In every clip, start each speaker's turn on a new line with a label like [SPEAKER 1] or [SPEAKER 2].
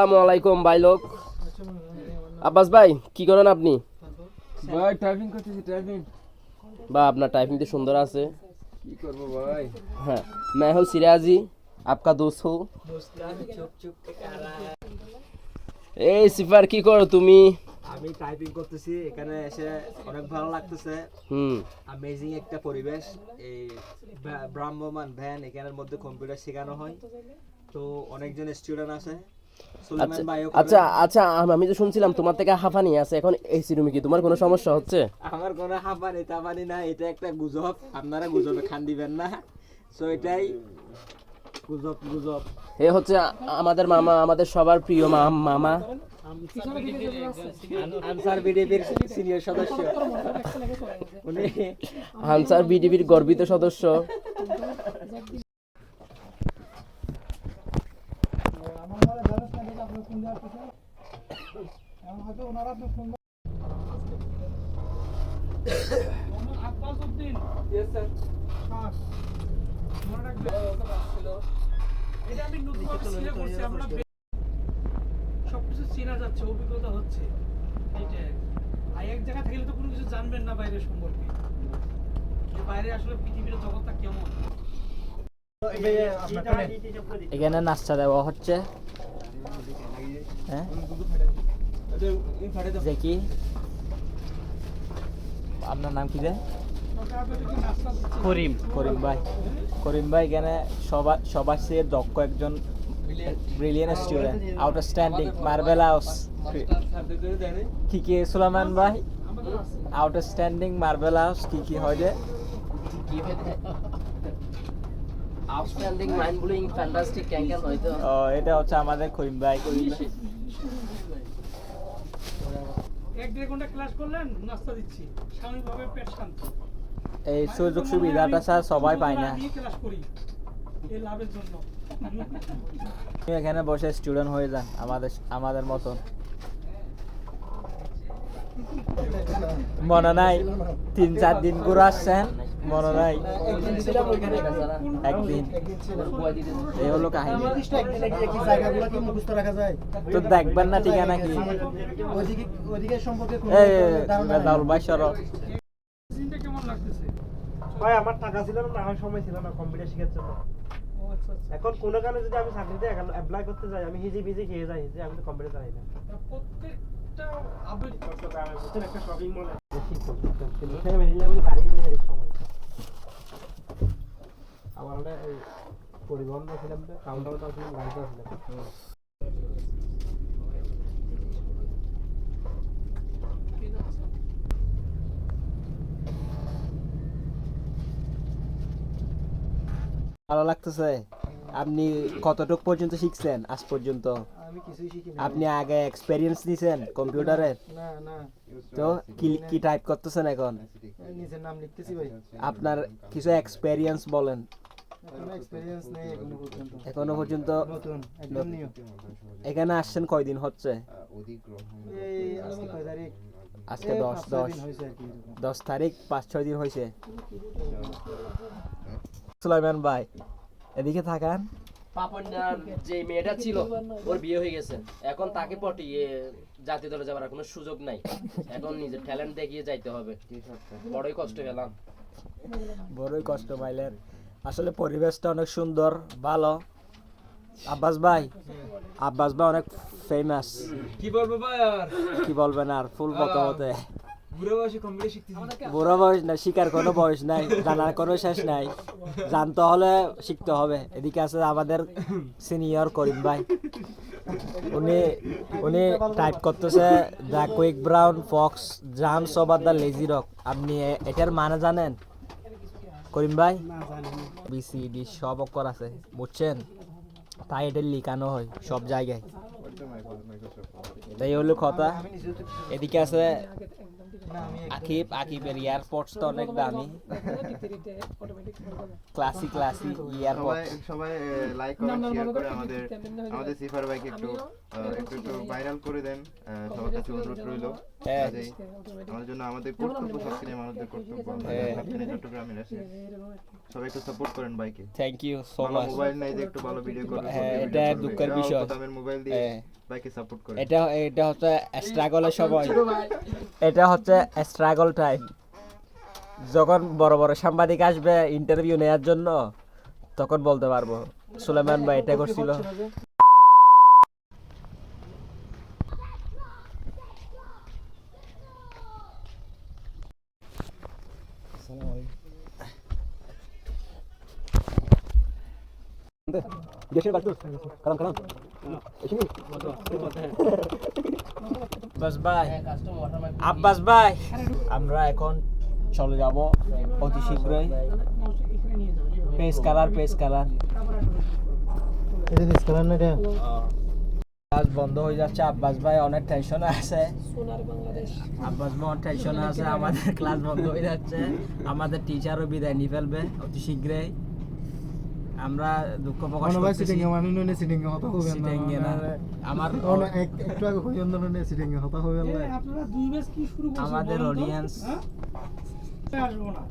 [SPEAKER 1] আসসালামু আলাইকুম ভাই লোক আব্বাস ভাই কি করেন আপনি
[SPEAKER 2] ভাই টাইপিং করতেছি টাইপিং
[SPEAKER 1] বা আপনার টাইপিং তো সুন্দর আছে
[SPEAKER 2] কি করবো ভাই
[SPEAKER 1] হ্যাঁ मैं हूँ सिराजी आपका दोस्त हूँ এই সিফার কি করো তুমি
[SPEAKER 3] আমি টাইপিং করতেছি এখানে এসে অনেক ভালো লাগতেছে
[SPEAKER 1] হুম
[SPEAKER 3] অ্যামেজিং একটা পরিবেশ এই ব্রা- ভ্রাম্যমান ভ্যান এখানের মধ্যে কম্পিউটার শেখানো হয় তো অনেকজন স্টুডেন্ট আছে
[SPEAKER 1] আচ্ছা আচ্ছা আচ্ছা আমি তো শুনছিলাম তোমার থেকে হাফানি আছে এখন এসি রুমে কি তোমার কোনো সমস্যা হচ্ছে?
[SPEAKER 3] আমার কোনো না এটা একটা গুজব আপনারা গুজবে খান দিবেন না। সো এটাই গুজব গুজব।
[SPEAKER 1] এ হচ্ছে আমাদের মামা আমাদের সবার প্রিয় মামা।
[SPEAKER 3] আনসার বিডিপির সিনিয়র সদস্য। উনি
[SPEAKER 1] আনসার গর্বিত সদস্য।
[SPEAKER 4] সবকিছু চেনা যাচ্ছে অভিজ্ঞতা হচ্ছে এইটাই আর এক জায়গা থাকলে তো কোনো কিছু জানবেন না বাইরের সম্পর্কে বাইরে আসলে পৃথিবীর জগৎটা কেমন
[SPEAKER 5] এখানে নাস্তা দেওয়া হচ্ছে। হ্যাঁ? দেখি আপনার নাম কি যে? করিম করিম ভাই। করিম ভাই, এখানে সবার সবার চেয়ে দক্ষ একজন brilliant student outstanding marble house কি কি, সুলাইমান ভাই? আউটস্ট্যান্ডিং মার্বেল হাউস কি কি হয় যে?
[SPEAKER 1] আউটস্ট্যান্ডিং মাইন্ড ব্লোয়িং ফ্যান্টাস্টিক হয়তো
[SPEAKER 5] ও এটা হচ্ছে আমাদের করিম ভাই করিম ভাই।
[SPEAKER 4] এক দেড় ঘণ্টা ক্লাস করলেন নাস্তা দিচ্ছি। স্বাভাবিকভাবে পেট শান্ত।
[SPEAKER 5] এই সুযোগ সুবিধাটা স্যার সবাই পায় না।
[SPEAKER 4] আমি ক্লাস করি এই লাভের জন্য।
[SPEAKER 5] এখানে বসে স্টুডেন্ট হয়ে যান আমাদের আমাদের মতন। মনে নাই তিন চার দিন ঘুরে আসছেন মনে নাই। একদিন। এই হলো কাহিনী।
[SPEAKER 6] নির্দিষ্ট একদিনে গিয়ে কি জায়গাগুলো কি মুখস্থ রাখা যায়
[SPEAKER 5] তো দেখবেন না ঠিকানা কি?
[SPEAKER 6] ওইদিকে ওইদিকে সম্পর্কে কোনো
[SPEAKER 5] এই
[SPEAKER 6] ধারণা নেই।
[SPEAKER 5] দাউল ভাই সর
[SPEAKER 4] সিনটা কেমন লাগতেছে
[SPEAKER 7] ভাই আমার টাকা ছিল না আমার সময় ছিল না কম্পিউটার শেখার জন্য।
[SPEAKER 4] আচ্ছা আচ্ছা।
[SPEAKER 7] এখন কোনো কারণে যদি আমি চাকরিতে অ্যাপ্লাই করতে যাই আমি হিজি বিজি খেয়ে যাই যে আমি তো কম্পিউটার জানি না।
[SPEAKER 4] প্রত্যেকটা আপডেট
[SPEAKER 7] বুঝছেন একটা শপিং মলে গাড়ি নিয়ে সময় আমার ওটা এই পরিবহন ছিলাম কাউন্টার ছিলাম গাড়িতে ছিলাম
[SPEAKER 5] ভালো লাগতেছে। আপনি কতটুক পর্যন্ত শিখছেন আজ পর্যন্ত? আপনি আগে এক্সপেরিয়েন্স নিছেন কম্পিউটারের
[SPEAKER 6] না না।
[SPEAKER 5] তো কি কি টাইপ করতেছেন এখন?
[SPEAKER 6] নিজের নাম লিখতেছি ভাই।
[SPEAKER 5] আপনার কিছু এক্সপেরিয়েন্স বলেন।
[SPEAKER 6] এক্সপেরিয়েন্স নেই এখনও পর্যন্ত।
[SPEAKER 5] এখনও পর্যন্ত
[SPEAKER 6] নতুন একদম নিউ
[SPEAKER 5] এখানে আসছেন কয়দিন হচ্ছে?
[SPEAKER 6] এই আজকে কয় তারিখ?
[SPEAKER 5] আজকে দশ দশ। দশ তারিখ পাঁচ ছয় দিন হয়েছে সুলাইমান ভাই এদিকে থাকান।
[SPEAKER 1] পাপনার যে মেয়েটা ছিল ওর বিয়ে হয়ে গেছে। এখন তাকে জাতীয় দলে যাবার কোনো সুযোগ নাই। এখন নিজের ট্যালেন্ট দেখিয়ে যাইতে হবে। বড়ই কষ্ট পেলাম।
[SPEAKER 5] বড়ই কষ্ট পাইলেন আসলে পরিবেশটা অনেক সুন্দর ভালো। আব্বাস ভাই আব্বাস ভাই অনেক ফেমাস
[SPEAKER 2] কি বলব ভাই আর?
[SPEAKER 5] কি বলবেন আর ফুল প্রথমতে
[SPEAKER 2] বুড়ো বয়সে কম্পিউটার শিখতেছি
[SPEAKER 5] বুড়ো বয়স না শিকার কোনো বয়স নাই জানার কোনো শেষ নাই। জানতে হলে শিখতে হবে। এদিকে আছে আমাদের সিনিয়র করিম ভাই। উনি উনি টাইপ করতেছে the quick brown fox jumps over the lazy rock আপনি এটার মানে জানেন? করিম ভাই? বিসিডি সব অক্ষর আছে বুঝছেন? তাই এটা লিখানো হয় সব জায়গায়। তাই হলো কথা। এদিকে আছে আকিব আকিবের তো অনেক দামি। ক্লাসি ক্লাসি
[SPEAKER 8] সবাই সবাই লাইক শেয়ার করে আমাদের আমাদের সিফার ভাইকে একটু একটু একটু ভাইরাল করে দেন। সবার কাছে অনুরোধ রইল।
[SPEAKER 5] হ্যাঁ।
[SPEAKER 8] আমাদের জন্য আমাদের কর্তব্য সবসময় আমাদের কর্তব্য। আমরা
[SPEAKER 5] হ্যাঁ।
[SPEAKER 8] চট্টগ্রামের আছি। সবাই একটু সাপোর্ট করেন ভাইকে
[SPEAKER 5] thank you
[SPEAKER 8] so
[SPEAKER 5] much
[SPEAKER 8] mobile নাই যে একটু ভালো ভিডিও করবে
[SPEAKER 5] হ্যাঁ, এটা দুঃখের বিষয়।
[SPEAKER 8] দামের মোবাইল দিয়ে
[SPEAKER 5] হ্যাঁ।
[SPEAKER 8] ভাইকে সাপোর্ট করে।
[SPEAKER 5] এটা এটা হচ্ছে স্ট্রাগলের সময়। এটা হচ্ছে স্ট্রাগল টাইম যখন বড় বড় সাংবাদিক আসবে ইন্টারভিউ নেওয়ার জন্য তখন বলতে পারব সুলেমান ভাই এটা করছিল। আব্বাস ভাই আব্বাস ভাই আমরা এখন চলে যাব অতি শীঘ্রই। পেস কালার পেস কালার
[SPEAKER 6] না এটা
[SPEAKER 5] কাজ বন্ধ হয়ে যাচ্ছে। আব্বাস ভাই অনেক টেনশনে আছে। আব্বাস ভাই অনেক টেনশনে আছে। আমাদের ক্লাস বন্ধ হয়ে যাচ্ছে। আমাদের টিচারও বিদায় নিয়ে ফেলবে অতি শীঘ্রই। আমরা দুঃখ প্রকাশ
[SPEAKER 6] হয় সিটিং মানে নুনে সিটিং এ হতা হবে
[SPEAKER 5] না। আমার
[SPEAKER 6] একটু আগে কই অন্য নুনে সিটিং এ হতা হবে না
[SPEAKER 4] আপনারা দুই কি শুরু করছেন
[SPEAKER 5] আমাদের audience-
[SPEAKER 4] হ্যাঁ? আসব না।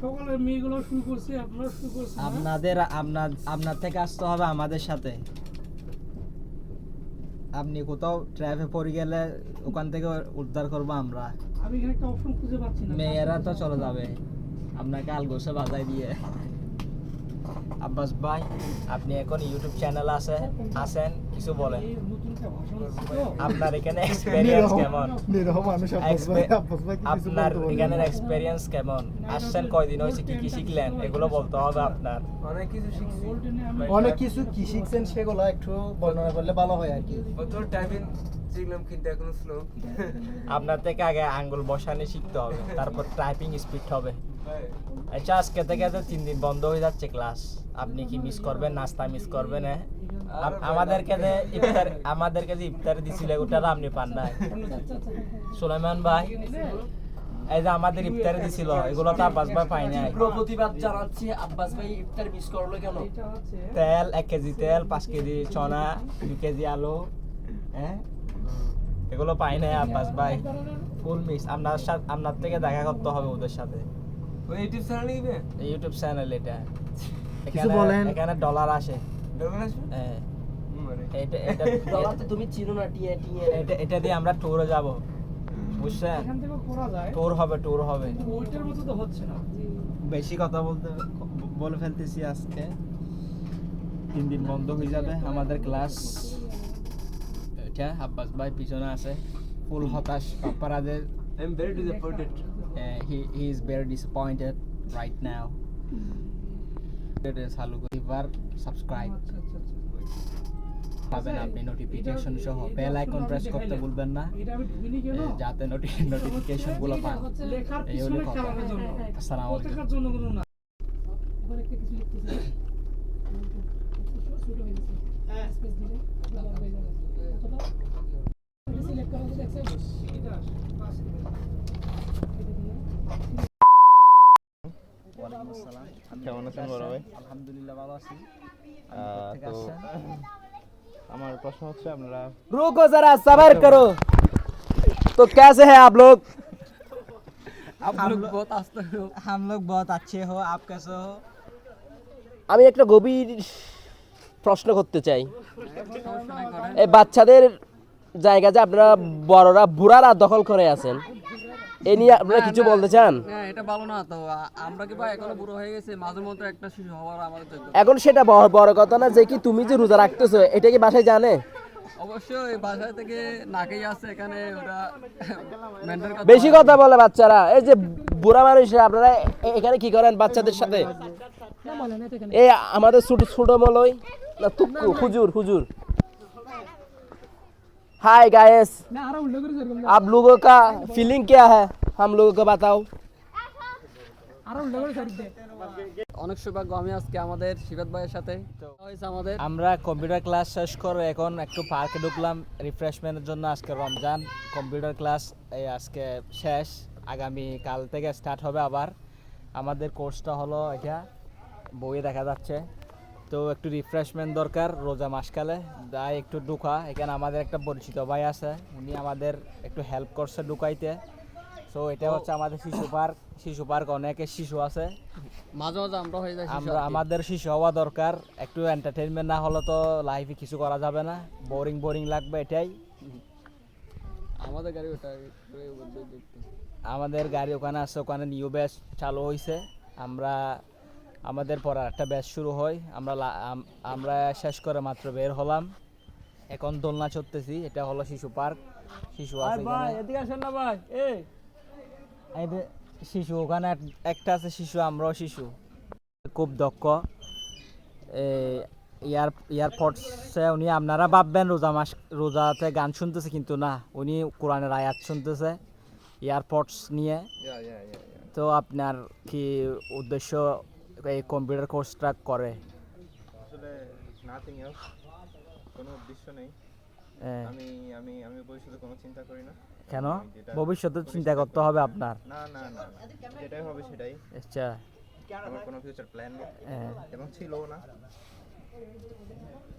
[SPEAKER 4] সকালের মেয়েগুলো শুরু করছে আপনারা শুরু করছেন
[SPEAKER 5] আপনাদের আপনার আপনার থেকে আসতে হবে আমাদের সাথে। আপনি কোথাও ট্র্যাফে পড়ে গেলে ওখান থেকে উদ্ধার করব আমরা।
[SPEAKER 4] আমি এখানে একটা অপশন খুঁজে পাচ্ছি না।
[SPEAKER 5] মেয়েরা তো চলে যাবে। আপনাকে আলগোসে বাজাই দিয়ে। আব্বাস ভাই আপনি এখন ইউটিউব চ্যানেল আছে আছেন কিছু বলেন। আপনার এখানে এক্সপেরিয়েন্স কেমন? আপনার এখানের এক্সপেরিয়েন্স কেমন? আসছেন কয়দিন হয়েছে কি কি শিখলেন? এগুলো বলতে হবে আপনার।
[SPEAKER 2] অনেক কিছু শিখছি।
[SPEAKER 6] অনেক কিছু কি শিখছেন সেগুলো একটু বর্ণনা করলে ভালো হয় আর কি।
[SPEAKER 2] কত টাইপিং শিখলাম কিন্তু এখনও স্লো
[SPEAKER 5] আপনার থেকে আগে আঙ্গুল বসানি শিখতে হবে তারপর টাইপিং স্পিড হবে। আচ্ছা আজকে থেকে তিন দিন বন্ধ হয়ে যাচ্ছে ক্লাস আপনি কি মিস করবেন? নাস্তা মিস করবেন হ্যাঁ? আমাদেরকে যে ইফতার আমাদেরকে যে ইফতার দিছিল ওটা আপনি পান নাই সুলাইমান ভাই এই যে আমাদের ইফতারে দিছিল এগুলো তো আব্বাস ভাই পাই নাই।
[SPEAKER 1] প্রতিবাদ জানাচ্ছি আব্বাস ভাই ইফতার মিস করল কেন?
[SPEAKER 5] তেল এক কেজি তেল পাঁচ কেজি চনা দুই কেজি আলু হ্যাঁ? এগুলো পাই নাই আব্বাস ভাই। ফুল মিস আপনার সাথে আপনার থেকে দেখা করতে হবে ওদের সাথে।
[SPEAKER 2] ইউটিউব চ্যানেল
[SPEAKER 5] ইউটিউব চ্যানেল এটা।
[SPEAKER 6] কিছু বলেন।
[SPEAKER 5] এখানে ডলার আসে।
[SPEAKER 2] ডবল আসবে?
[SPEAKER 5] হ্যাঁ এটা এটা
[SPEAKER 1] ডলার তো তুমি চিনো না টিয়ে টিয়ে।
[SPEAKER 5] এটা এটা দিয়ে আমরা ট্যুরে যাব। বুঝছেন?
[SPEAKER 4] এখান থেকে করা যায়।
[SPEAKER 5] ট্যুর হবে ট্যুর হবে।
[SPEAKER 4] ওইটার মতো তো হচ্ছে না।
[SPEAKER 5] বেশি কথা বলতে বলে ফেলতেছি আজকে। তিন দিন বন্ধ হয়ে যাবে। আমাদের ক্লাস এটা আব্বাস ভাই পিছনে আছে। ফুল হতাশ পাপারাদের।
[SPEAKER 2] I am very disappointed
[SPEAKER 5] he he is very disappointed right now চালু এবার সাবস্ক্রাইব
[SPEAKER 4] আচ্ছা আচ্ছা আচ্ছা।
[SPEAKER 5] পাবেন আপনি নোটিফিকেশন সহ। বেল আইকন প্রেস করতে ভুলবেন না। যাতে নোটিফিকেশনগুলো পান। এই হলো কথা। আসসালামু আলাইকুম।
[SPEAKER 4] কোনো না
[SPEAKER 8] কেমন আছেন বড় ভাই
[SPEAKER 5] আলহামদুলিল্লাহ ভালো আছি
[SPEAKER 8] আহ,
[SPEAKER 5] থেকে
[SPEAKER 8] তো
[SPEAKER 5] আসছেন?
[SPEAKER 8] আমার প্রশ্ন হচ্ছে আপনারা
[SPEAKER 5] रुको जरा सबर करो तो कैसे हैं आप लोग
[SPEAKER 7] आप लोग बहुत आस्ते हो
[SPEAKER 5] हम लोग बहुत अच्छे हो आप कैसे हो
[SPEAKER 1] আমি একটা গভীর প্রশ্ন করতে চাই এই বাচ্চাদের জায়গা যে আপনারা বড়রা বুড়ারা দখল করে আছেন এ নিয়ে আপনারা কিছু বলতে চান?
[SPEAKER 7] এটা ভালো না তো। আমরা কি ভাই এখনও বুড়ো হয়ে গেছে? মাঝে মধ্যে একটা শিশু হওয়ার আমাদের
[SPEAKER 1] এখন সেটা বড় কথা না যে কি তুমি যে রোজা রাখতেছো এটা কি বাসায় জানে?
[SPEAKER 7] অবশ্যই বাসায় থেকে নাকেই আছে এখানে ওরা
[SPEAKER 1] বেশি কথা বলে বাচ্চারা। এই যে বুড়া মানুষ আপনারা এখানে কি করেন বাচ্চাদের সাথে? এই আমাদের ছোট ছোট মলই না তুক্কু হুজুর হুজুর। हाय गाइस आप लोगों का फीलिंग क्या है हम लोगों को बताओ
[SPEAKER 7] অনেক সৌভাগ্য আমি আজকে আমাদের শিবাদ ভাইয়ের সাথে হয়েছে আমাদের
[SPEAKER 5] আমরা কম্পিউটার ক্লাস শেষ করে এখন একটু পার্কে ঢুকলাম রিফ্রেশমেন্টের জন্য আজকে রমজান কম্পিউটার ক্লাস এই আজকে শেষ আগামী কাল থেকে স্টার্ট হবে আবার আমাদের কোর্সটা হলো এটা বইয়ে দেখা যাচ্ছে তো একটু রিফ্রেশমেন্ট দরকার রোজা মাসকালে। তাই একটু ঢুকা এখানে আমাদের একটা পরিচিত ভাই আছে উনি আমাদের একটু হেল্প করছে ঢুকাইতে। সো এটা হচ্ছে আমাদের শিশু পার্ক শিশু পার্ক অনেকে শিশু আছে।
[SPEAKER 6] মাঝে মাঝে আমরা হয়ে যাই
[SPEAKER 5] আমরা আমাদের শিশু হওয়া দরকার একটু এন্টারটেইনমেন্ট না হলে তো লাইফে কিছু করা যাবে না। বোরিং বোরিং লাগবে এটাই।
[SPEAKER 6] আমাদের গাড়ি ওটা
[SPEAKER 5] আমাদের গাড়ি ওখানে আছে ওখানে নিউ ব্যাচ চালু হয়েছে আমরা আমাদের পর একটা ব্যাচ শুরু হয়। আমরা লা- আমরা শেষ করে মাত্র বের হলাম। এখন দোলনা চড়তেছি এটা হলো শিশু পার্ক। শিশু আছে এখানে।
[SPEAKER 4] এদিকে আসেন না ভাই এই।
[SPEAKER 5] এই শিশু ওখানে একটা আছে শিশু আমরাও শিশু। খুব দক্ষ। ইয়ার ইয়ারপডসে উনি আপনারা ভাববেন রোজা মাস রোজাতে গান শুনতেছে কিন্তু না উনি কোরআনের আয়াত শুনতেছে ইয়ারপডস নিয়ে. তো আপনার কি উদ্দেশ্য এই কম্পিউটার কোর্সটা করে।
[SPEAKER 8] আসলে নাথিং এলস কোনো উদ্দেশ্য নেই। আমি আমি আমি ভবিষ্যতে কোনো চিন্তা করি না।
[SPEAKER 5] কেন? ভবিষ্যতে চিন্তা করতে হবে আপনার।
[SPEAKER 8] না না না। যেটাই হবে সেটাই।
[SPEAKER 5] আচ্ছা।
[SPEAKER 8] আমার কোনো ফিউচার প্ল্যান নেই।
[SPEAKER 5] এ,
[SPEAKER 8] এবং ছিলও না।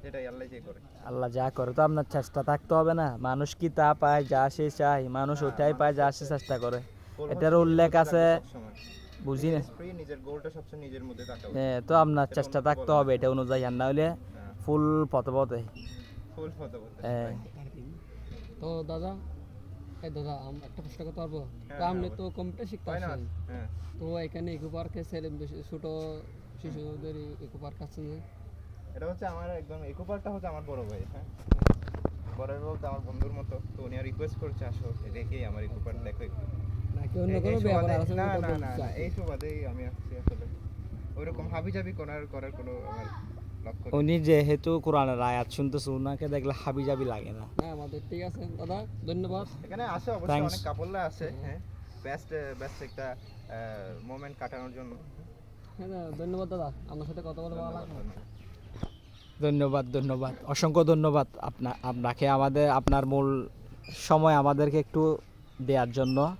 [SPEAKER 8] যেটাই আল্লাহ যে করে।
[SPEAKER 5] আল্লাহ যা করে তো আপনার চেষ্টা থাকতে হবে না। মানুষ কি তা পায় যা সে চায় মানুষ ওটাই পায় যা সে চেষ্টা করে। এটার উল্লেখ আছে। বুঝি না
[SPEAKER 8] নিজের গোলটা সবসময় নিজের মধ্যে থাকা
[SPEAKER 5] এ, তো আপনার চেষ্টা থাকতে হবে এটা অনুযায়ী আর না হলে ফুল পথে পথে
[SPEAKER 8] ফুল
[SPEAKER 5] এ,
[SPEAKER 6] তো দাদা এই দাদা আম একটা প্রশ্ন করতে পারব?
[SPEAKER 8] হ্যাঁ,
[SPEAKER 6] তো আপনি
[SPEAKER 8] হ্যাঁ,
[SPEAKER 6] তো কম্পিউটার শিখতে
[SPEAKER 8] তাই না? হ্যাঁ।
[SPEAKER 6] তো এখানে ইকো পার্কে ছেলে ছোট শিশুদের ইকো পার্ক আছে
[SPEAKER 8] এটা হচ্ছে আমার একদম ইকো পার্কটা হচ্ছে আমার বড় ভাই হ্যাঁ। বড় ভাই বলতে আমার বন্ধুর মতো। তো উনি আর রিকোয়েস্ট করছে আসো দেখেই আমার ইকো পার্ক দেখো একটু।
[SPEAKER 6] নাকি অন্য কোনো
[SPEAKER 8] এই
[SPEAKER 6] ব্যাপার
[SPEAKER 8] সুবাদে- না না
[SPEAKER 6] বলতে
[SPEAKER 8] না না
[SPEAKER 6] চাই?
[SPEAKER 8] এই সুবাদেই আমি আসছি আসলে। ওইরকম হাবিজাবি করার করার কোনো আমার
[SPEAKER 5] উনি যেহেতু কোরআনের আয়াত শুনতেছে ওনাকে দেখলে হাবি জাবি লাগে না।
[SPEAKER 6] আমাদের ঠিক আছে দাদা ধন্যবাদ।
[SPEAKER 8] এখানে আসে অবশ্যই অনেক আছে হ্যাঁ। বেস্ট বেস্ট একটা মোমেন্ট কাটানোর জন্য।
[SPEAKER 6] হ্যাঁ ধন্যবাদ দাদা। আপনার সাথে কথা বলে ভালো লাগল।
[SPEAKER 5] ধন্যবাদ ধন্যবাদ। অসংখ্য ধন্যবাদ আপনা আপনাকে। আমাদের আপনার মূল সময় আমাদেরকে একটু দেওয়ার জন্য।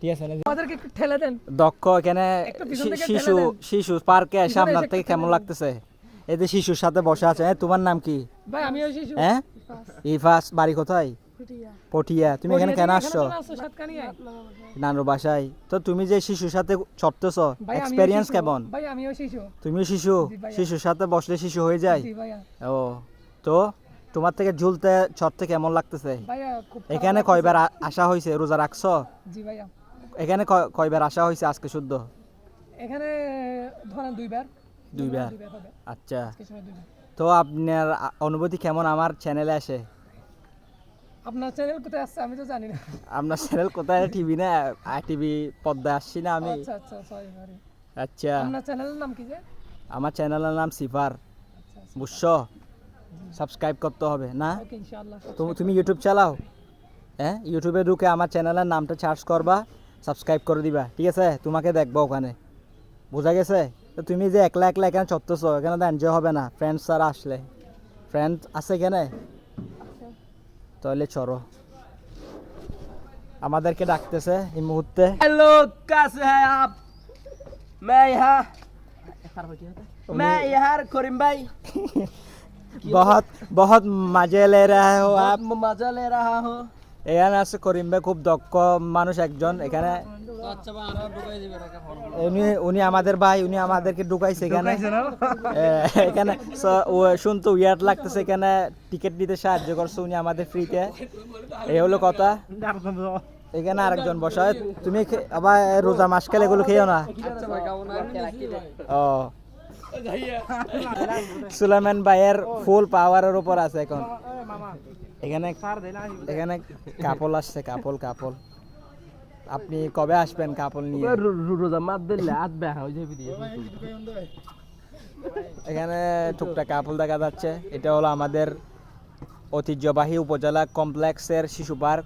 [SPEAKER 5] ঠিক আছে
[SPEAKER 4] আমাদেরকে একটু ঠেলে দেন।
[SPEAKER 5] দক্ষ এখানে শিশু শিশু পার্কে থেকে কেমন লাগতেছে? এই যে শিশুর সাথে বসে আছে তোমার নাম কি?
[SPEAKER 4] ভাই আমিও শিশু।
[SPEAKER 5] হ্যাঁ? ইফাস বাড়ি কোথায়? পটিয়া। তুমি এখানে কেন আসছো? নানুর বাসায়। তো তুমি যে শিশুর সাথে চড়তেছো
[SPEAKER 4] ভাই
[SPEAKER 5] এক্সপেরিয়েন্স কেমন?
[SPEAKER 4] ভাই আমিও শিশু।
[SPEAKER 5] তুমিও শিশু? শিশুর সাথে বসলে শিশু হয়ে যায়? ও তো তোমার থেকে ঝুলতে চড়তে কেমন লাগতেছে? এখানে কয়বার আসা হয়েছে? রোজা রাখছো?
[SPEAKER 4] জি ভাইয়া।
[SPEAKER 5] এখানে কয়- কয়বার আসা হয়েছে আজকে শুদ্ধ?
[SPEAKER 4] এখানে ধরেন দুইবার।
[SPEAKER 5] দুইবার? আচ্ছা। তো আপনার অনুভূতি কেমন আমার চ্যানেলে আসে?
[SPEAKER 4] আপনার চ্যানেল কোথায় আসছে আমি তো জানি না।
[SPEAKER 5] আপনার চ্যানেল কোথায়? টিভি না? টিভি পর্দায় আসছি না আমি?
[SPEAKER 4] আচ্ছা আচ্ছা সরি সরি
[SPEAKER 5] আচ্ছা।
[SPEAKER 4] আপনার চ্যানেলের নাম কি যে?
[SPEAKER 5] আমার চ্যানেলের নাম সিফার।
[SPEAKER 4] আচ্ছা
[SPEAKER 5] বুঝছ? সাবস্ক্রাইব করতে হবে না? তুমি ইউটিউব চালাও। হ্যাঁ? ইউটিউবে ঢুকে আমার চ্যানেলের নামটা সার্চ করবা। সাবস্ক্রাইব করে দিবা ঠিক আছে তোমাকে দেখবো ওখানে বোঝা গেছে তো তুমি যে একলা একলা এখানে চড়তেছো এখানে তো এনজয় হবে না ফ্রেন্ডস স্যার আসলে ফ্রেন্ড আছে এখানে তাহলে চড়ো আমাদেরকে ডাকতেছে এই মুহূর্তে
[SPEAKER 1] हेलो कैसे हैं आप मैं यहाँ मैं यहाँ करीम भाई
[SPEAKER 5] बहुत बहुत मजे ले रहे हो आप
[SPEAKER 1] आप मजा ले रहा हूँ
[SPEAKER 5] এখানে আছে করিম ভাই খুব দক্ষ মানুষ একজন। এখানে
[SPEAKER 6] আচ্ছা
[SPEAKER 5] উনি উনি আমাদের ভাই উনি আমাদেরকে ঢুকাইছে এখানে। এখানে স- শুনতে উইয়ার্ড লাগতেছে এখানে টিকিট দিতে সাহায্য করছে উনি আমাদের ফ্রিতে এই হলো কথা। এখানে আরেকজন বসা। হয়। তুমি আবার রোজা মাস খেলে এগুলো খেয়েও না?
[SPEAKER 6] আচ্ছা ভাই কেমন
[SPEAKER 5] ও। সুলেমান ভাইয়ের ফুল পাওয়ারের উপর আছে এখন। এখানে এখানে কাপল আসছে কাপল কাপল। আপনি কবে আসবেন কাপল নিয়ে?
[SPEAKER 1] রোজা মাত দিলে আসবে
[SPEAKER 5] এখানে টুকটাক কাপল দেখা যাচ্ছে। এটা হলো আমাদের ঐতিহ্যবাহী উপজেলা কমপ্লেক্সের শিশু পার্ক।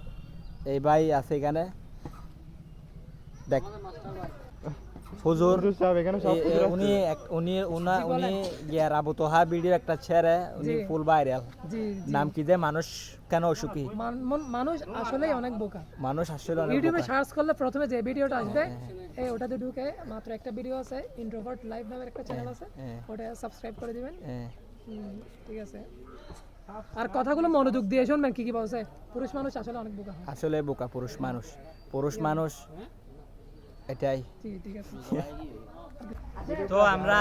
[SPEAKER 5] এই ভাই আছে এখানে। দেখ। এ- উনি উনি উনা উনি ইয়ার আবু তোহা বিডির একটা ছেড়ে উনি ফুল ভাইরাল
[SPEAKER 4] জি জি।
[SPEAKER 5] নাম কি যে মানুষ কেন অসুখী?
[SPEAKER 4] মানুষ আসলেই অনেক বোকা।
[SPEAKER 5] মানুষ আসলে অনেক
[SPEAKER 4] ইউটিউবে সার্চ করলে প্রথমে যে ভিডিওটা আসবে এই ওটাতে ঢুকে মাত্র একটা ভিডিও আছে ইন্ট্রোভার্ট লাইভ নামের একটা চ্যানেল আছে
[SPEAKER 5] হ্যাঁ।
[SPEAKER 4] ওটা সাবস্ক্রাইব করে দিবেন।
[SPEAKER 5] হ্যাঁ।
[SPEAKER 4] ঠিক আছে।
[SPEAKER 9] আর কথাগুলো মনোযোগ দিয়ে শুনবেন কি কি বলছে? পুরুষ মানুষ আসলে অনেক বোকা
[SPEAKER 5] আসলে বোকা পুরুষ মানুষ। পুরুষ মানুষ এটাই। তো আমরা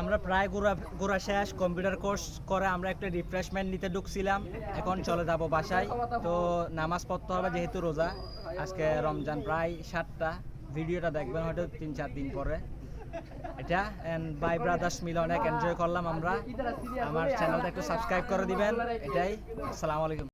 [SPEAKER 5] আমরা প্রায় ঘোরা ঘোরা শেষ কম্পিউটার কোর্স করে আমরা একটা রিফ্রেশমেন্ট নিতে ঢুকছিলাম। এখন চলে যাব বাসায়। তো নামাজ পড়তে হবে যেহেতু রোজা। আজকে রমজান প্রায় সাতটা। ভিডিওটা দেখবেন হয়তো তিন চার দিন পরে। এটা এন্ড বাই ব্রাদার্স মিলে অনেক এনজয় করলাম আমরা। আমার চ্যানেলটা একটু সাবস্ক্রাইব করে দিবেন। এটাই। আসসালামু আলাইকুম।